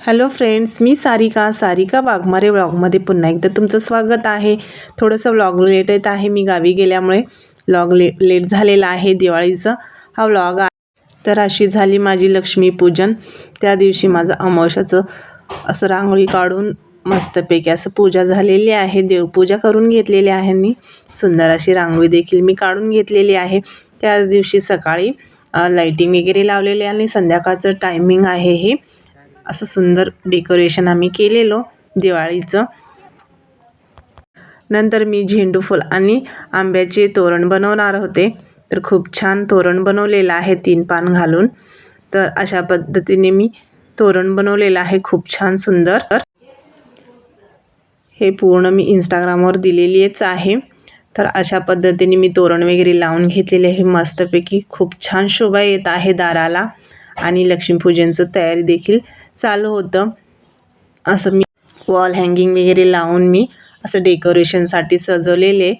Hello friends मी सारिका. सारिका वाघमारे व्लॉगमध्ये पुन्हा एकदा तुमचं स्वागत आहे. थोडंसं व्लॉग लेट येत आहे. मी गावी गेल्यामुळे व्लॉग ले लेट झालेला आहे दिवाळीचा. हा व्लॉग आहे तर अशी झाली माझी लक्ष्मीपूजन त्या दिवशी माझं अमावश्याचं असं रांगोळी काढून मस्तपैकी असं पूजा झालेली आहे. देवपूजा करून घेतलेली आहे मी. सुंदर अशी रांगोळी देखील मी काढून घेतलेली आहे. त्याच दिवशी सकाळी लाईटिंग वगैरे लावलेली आणि संध्याकाळचं टायमिंग आहे हे. असं सुंदर डेकोरेशन आम्ही केलेलो दिवाळीचं. नंतर मी झेंडू फुल आणि आंब्याचे तोरण बनवणार होते. तर खूप छान तोरण बनवलेलं आहे तीन पान घालून. तर अशा पद्धतीने मी तोरण बनवलेलं आहे खूप छान सुंदर. हे पूर्ण मी इंस्टाग्रामवर दिलेलीच आहे. तर अशा पद्धतीने मी तोरण वगैरे लावून घेतलेले हे मस्तपैकी खूप छान शोभा येत आहे दाराला. आणि लक्ष्मीपूजनचं तयारी देखील चालू होतं. असं मी वॉल हँगिंग वगैरे लावून मी असं डेकोरेशनसाठी सजवलेले.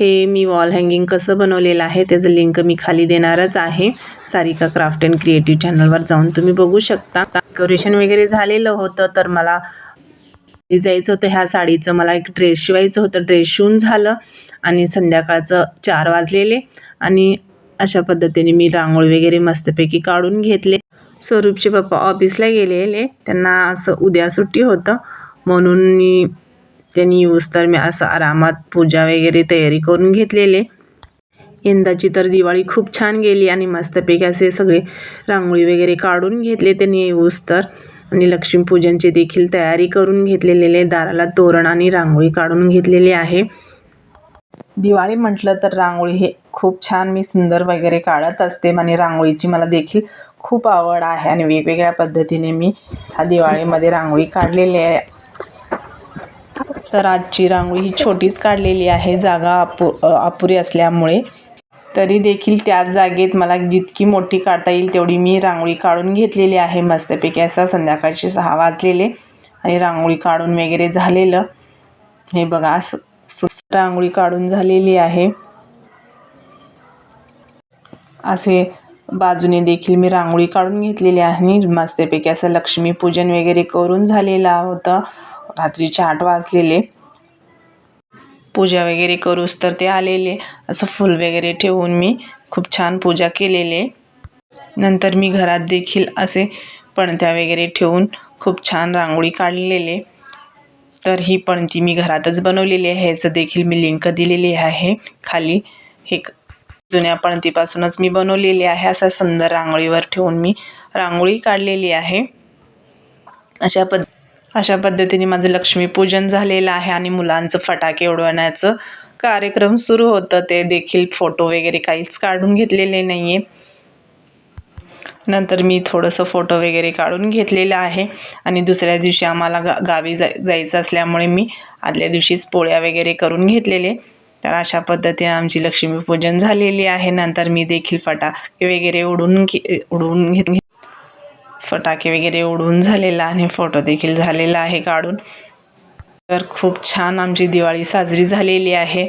हे मी वॉल हँगिंग कसं बनवलेलं आहे त्याचं लिंक मी खाली देणारच आहे. सारिका क्राफ्ट अँड क्रिएटिव्ह चॅनलवर जाऊन तुम्ही बघू शकता. डेकोरेशन वगैरे झालेलं होतं तर मला जायचं होतं ह्या साडीचं. मला एक ड्रेस शिवायचं होतं ड्रेस शिवून झालं. आणि संध्याकाळचं चार वाजलेले. आणि अशा पद्धतीने मी रांगोळी वगैरे मस्तपैकी काढून घेतले. स्वरूपचे पप्पा ऑफिसला गेलेले. त्यांना असं उद्या सुट्टी होतं. म्हणून मी त्यांनी यूज तर मी असं आरामात पूजा वगैरे तयारी करून घेतलेले. यंदाची तर दिवाळी खूप छान गेली आणि मस्तपैकी असे सगळे रांगोळी वगैरे काढून घेतले त्यांनी यूज तर. आणि लक्ष्मीपूजनची देखील तयारी करून घेतलेले दाराला तोरण आणि रांगोळी काढून घेतलेली आहे. दिवाळी म्हटलं तर रांगोळी हे खूप छान मी सुंदर वगैरे काढत असते. आणि रांगोळीची मला देखील खूप आवड आहे आणि वेगवेगळ्या पद्धतीने मी ह्या दिवाळीमध्ये रांगोळी काढलेली आहे. तर आजची रांगोळी ही छोटीच काढलेली आहे जागा अपु अपुरी असल्यामुळे. तरी देखील त्याच जागेत मला जितकी मोठी काढता येईल तेवढी मी रांगोळी काढून घेतलेली आहे. मस्तपैकी असा संध्याकाळचे सहा वाजलेले आणि रांगोळी काढून वगैरे झालेलं. हे बघा असं रांगोळी काढून झालेली आहे. असे बाजूने देखील मी रांगोळी काढून घेतलेली आहे. आणि मस्तपैकी असं लक्ष्मीपूजन वगैरे करून झालेलं होतं. रात्रीचे आठ वाजलेले. पूजा वगैरे करूस तर ते आलेले. असं फुल वगैरे ठेवून मी खूप छान पूजा केलेले. नंतर मी घरात देखील असे पणत्या वगैरे ठेवून खूप छान रांगोळी काढलेले. तर ही पणती मी घरातच बनवलेली आहे. याचं देखील मी लिंक दिलेली आहे. खाली हे जुन्या पणतीपासूनच मी बनवलेली आहे. असा सुंदर रांगोळीवर ठेवून मी रांगोळी काढलेली आहे. अशा पद अशा पद्धतीने माझं लक्ष्मीपूजन झालेलं आहे आणि मुलांचं फटाके उडवण्याचं कार्यक्रम सुरू होतं. ते देखील फोटो वगैरे काहीच काढून घेतलेले नाही आहे नंतर मी थोडंसं फोटो वगैरे काढून घेतलेलं आहे. आणि दुसऱ्या दिवशी आम्हाला गा गावी जाय जायचं असल्यामुळे मी आदल्या दिवशीच पोळ्या वगैरे करून घेतलेले. तर अशा पद्धतीने आमची लक्ष्मीपूजन झालेली आहे. नंतर मी देखील फटाके वगैरे उडून घे उडवून घेत फटाके वगैरे उडवून झालेला आणि फोटो देखील झालेला आहे काढून. तर खूप छान आमची दिवाळी साजरी झालेली आहे.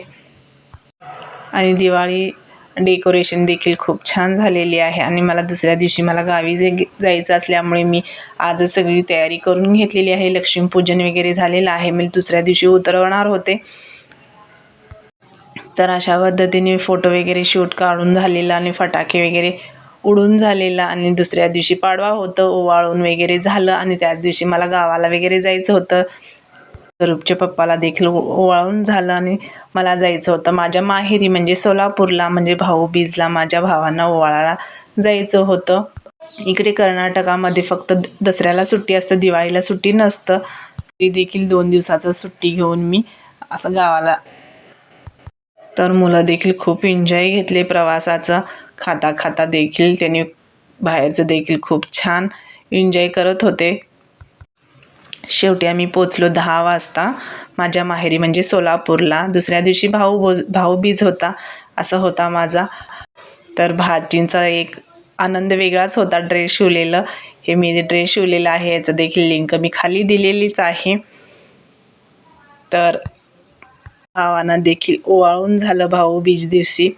आणि दिवाळी डेकोरेशन देखील खूप छान झालेली आहे. आणि मला दुसऱ्या दिवशी मला गावी जे जायचं असल्यामुळे मी आजच सगळी तयारी करून घेतलेली आहे. लक्ष्मीपूजन वगैरे झालेलं आहे. मी दुसऱ्या दिवशी उतरवणार होते. तर अशा पद्धतीने फोटो वगैरे शूट काढून झालेला आणि फटाके वगैरे उडून झालेला आणि दुसऱ्या दिवशी पाडवा होतं ओवाळून वगैरे झालं आणि त्याच दिवशी मला गावाला वगैरे जायचं होतं. स्वरूपच्या पप्पाला देखील ओवाळून झालं आणि मला जायचं होतं. माझ्या माहेरी म्हणजे सोलापूरला म्हणजे भाऊ बीजला माझ्या भावांना ओवाळाला जायचं होतं. इकडे कर्नाटकामध्ये फक्त दसऱ्याला सुट्टी असतं दिवाळीला सुट्टी नसतं. तरी देखील दोन दिवसाचं सुट्टी घेऊन मी असं गावाला तर मुलं देखील खूप एन्जॉय घेतले प्रवासाचं. खाता खाता देखील त्यांनी बाहेरचं देखील खूप छान एन्जॉय करत होते. शेवटी आम्ही पोचलो दहा वाजता. माझ्या माहेरी म्हणजे सोलापूरला. दुसऱ्या दिवशी भाऊ बोज भाऊबीज होता. असं होता माझा. तर भाजींचा एक आनंद वेगळाच होता. ड्रेस शिवलेलं. हे मी जे ड्रेस शिवलेलं आहे याचं देखील लिंक मी खाली दिलेलीच आहे. तर भावांना देखील ओवाळून झालं भाऊ बीच दिवशी.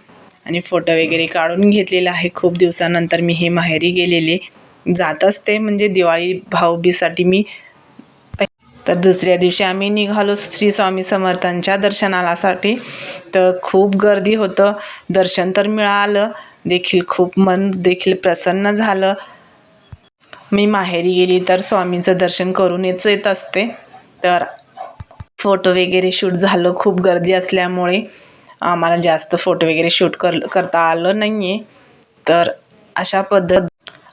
आणि फोटो वगैरे काढून घेतलेला आहे. खूप दिवसानंतर मी हे माहेरी गेलेले. जात असते म्हणजे दिवाळी भाऊबीसाठी मी. तर दुसऱ्या दिवशी आम्ही निघालो श्री स्वामी समर्थांच्या दर्शनालासाठी. तर खूप गर्दी होतं. दर्शन तर मिळालं. देखील खूप मन देखील प्रसन्न झालं. मी माहेरी गेली तर स्वामींचं दर्शन करूनच येत असते. तर फोटो वगैरे शूट झालं खूप गर्दी असल्यामुळे आम्हाला जास्त फोटो वगैरे शूट कर करता आलं नाही आहे तर अशा पद्धत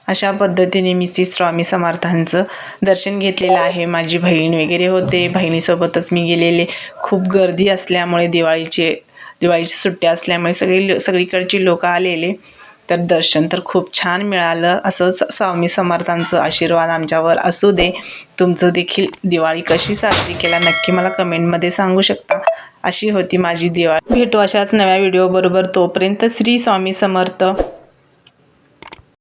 अशा पद्धतीने मी श्री स्वामी समर्थांचं दर्शन घेतलेलं आहे. माझी बहीण वगैरे होते. बहिणीसोबतच मी गेलेले. खूप गर्दी असल्यामुळे दिवाळीचे दिवाळीची सुट्ट्या असल्यामुळे सगळी सगळीकडची लोकं आलेले. तर दर्शन तर खूप छान मिळालं. असंच स्वामी समर्थांचं आशीर्वाद आमच्यावर असू दे. तुमचं देखील दिवाळी कशी साजरी केला नक्की मला कमेंटमध्ये सांगू शकता. अशी होती माझी दिवाळी. भेटू अशाच नव्या व्हिडिओबरोबर तोपर्यंत श्री स्वामी समर्थ.